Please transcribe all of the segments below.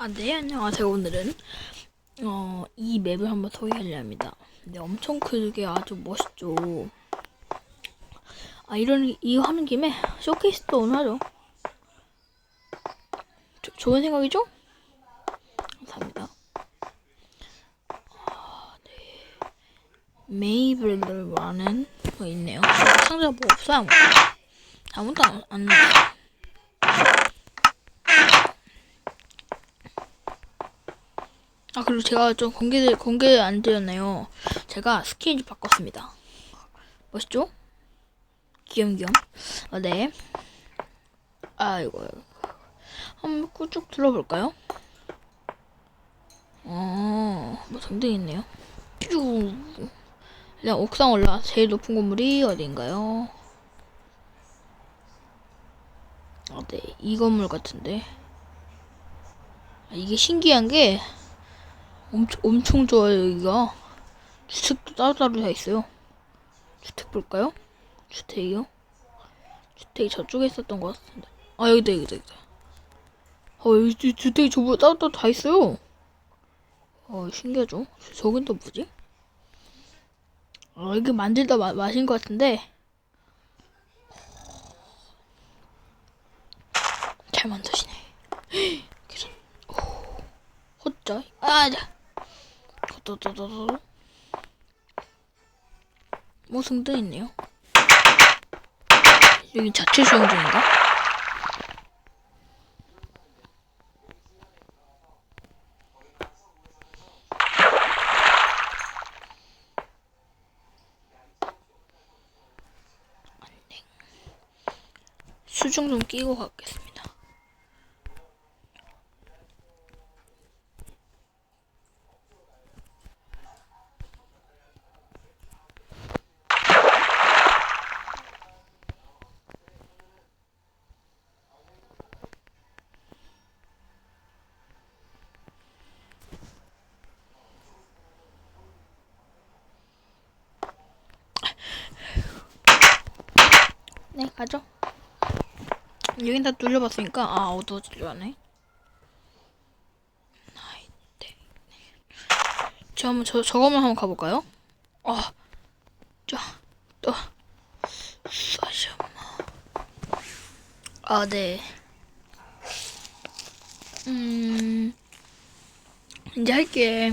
아, 네, 안녕하세요. 오늘은, 어, 이 맵을 한번 소개하려 합니다. 근데 엄청 크게 아주 멋있죠. 아, 이런, 이거 하는 김에 쇼케이스도 오늘 하죠. 조, 좋은 생각이죠? 감사합니다. 아, 네. 메이블러라는 거 있네요. 상자가 뭐 없어요. 아무것도 안, 안 나와요. 아 그리고 제가 좀 공개 공개 안 드렸나요? 제가 스킨 좀 바꿨습니다. 멋있죠? 귀염귀염. 아 네. 아 이거 한번 꾸쭉 둘러볼까요? 어, 뭐 등등 있네요. 쭉. 그냥 옥상 올라 제일 높은 건물이 어딘가요? 아, 네, 이 건물 같은데. 아, 이게 신기한 게 엄청, 엄청 좋아요, 여기가. 주택도 따로따로 다 있어요. 주택 볼까요? 주택이요? 주택이 저쪽에 있었던 것 같은데. 아, 여기다, 여기다, 여기다. 어, 여기 주- 주택이 저보다 따로따로 다 있어요. 어, 신기하죠? 저긴 또 뭐지? 어, 이게 만들다 마, 마신 것 같은데. 잘 만드시네. 계란. 오. 호짜. 아, 자. 도도도도도. 뭐 승도 있네요. 여기 자체 수영 중인가? 안녕. 수중 좀 끼고 가겠습니다. 네, 가죠. 여긴 다 뚫려봤으니까 아 어두워지려 하네. 저 한번 저 저거만 한번 가볼까요? 아, 저또 사셔마. 아 네. 음 이제 할게.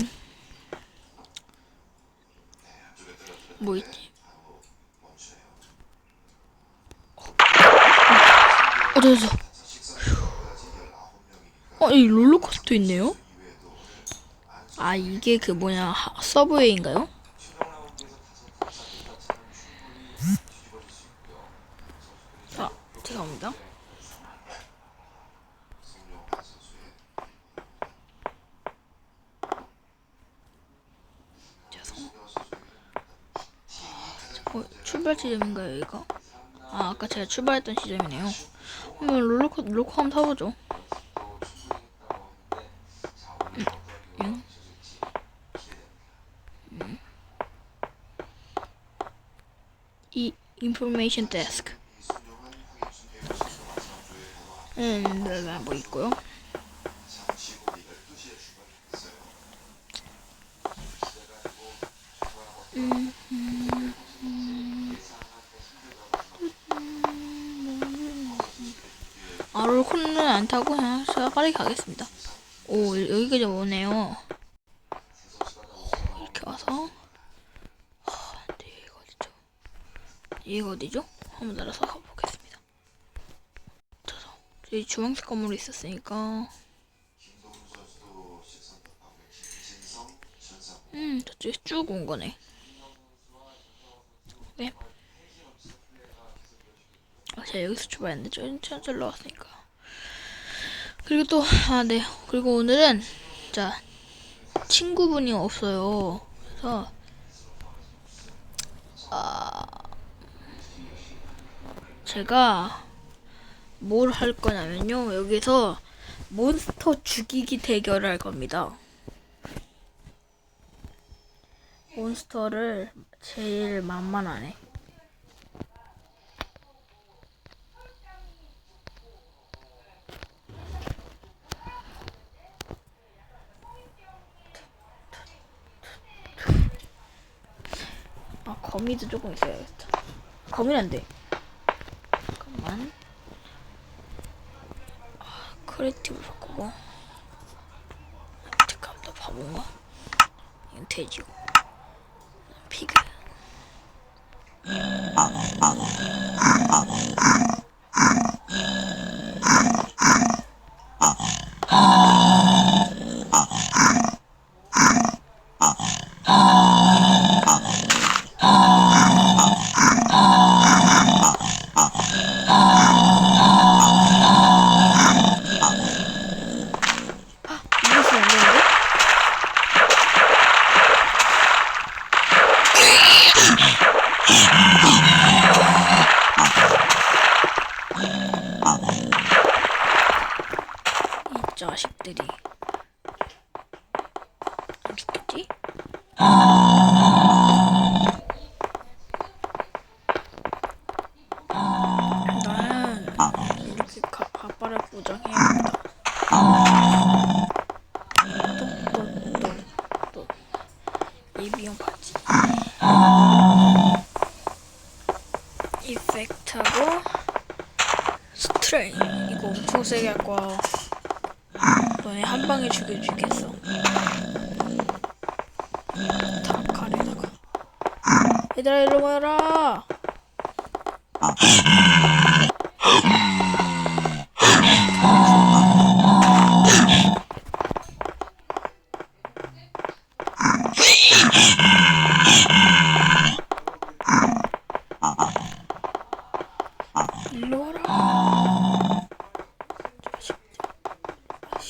뭐 있지? 어, 됐어. 어, 이 롤러코스터 있네요? 아, 이게 그 뭐냐, 하- 서브웨이인가요? 아, 죄송합니다. 죄송. 어, 출발 지점인가요, 이거? 아, 아까 제가 출발했던 지점이네요. 한번 롤러코 롤코 한번 타보죠. 음, 음. 음. 이 인포메이션 데스크. 음, 네, 뭐 있고요. 음, 음, 음. 아, 타고 그냥 제가 빠르게 가겠습니다. 오, 여기까지 오네요. 이렇게 와서. 아, 이거 어디죠? 이거 어디죠? 한번 날아서 가보겠습니다. 저서 주황색 건물이 있었으니까. 음, 저쪽에 쭉 온 거네. 네. 아, 제가 여기서 출발했는데 저 천천로 왔으니까. 그리고 또, 아, 네. 그리고 오늘은, 자, 친구분이 없어요. 그래서, 아, 제가 뭘 할 거냐면요. 여기서 몬스터 죽이기 대결을 할 겁니다. 몬스터를 제일 만만하네. 거미도 조금 있어야겠다. 거미는 안 돼. 잠깐만. 아, 크리에이티브 바꾸고. 잠깐, 나 바본가? 이건 돼지고. 피그. 이거 쓰면 안 되는데? 이 자식들이 안 죽겠지? 나는 이렇게 가, 가빠를 보정해야겠다. 또또또또. 예비용 바지? 이펙트하고 스트레인. 이거 엄청 세게 할 거야 너네 한 방에 죽여주겠어. 다 칼에다가. 얘들아 이리 모여라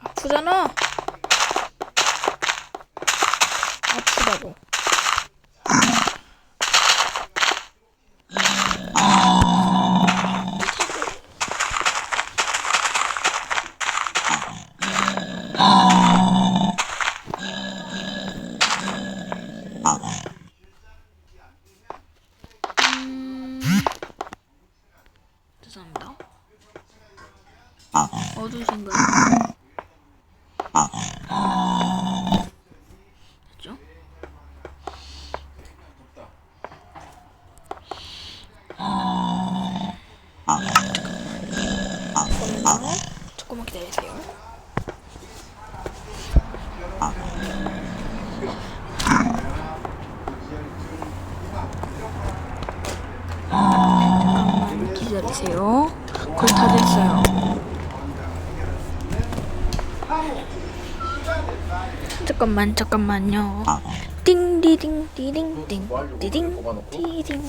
아프잖아 아프다고 죄송합니다 어두우신가요? 됐죠? 잠깐만요. 조금만 기다리세요. 기다리세요. 거의 다 됐어요. 잠깐만 잠깐만요. 띵디딩 띠딩 띵 띠딩 띠딩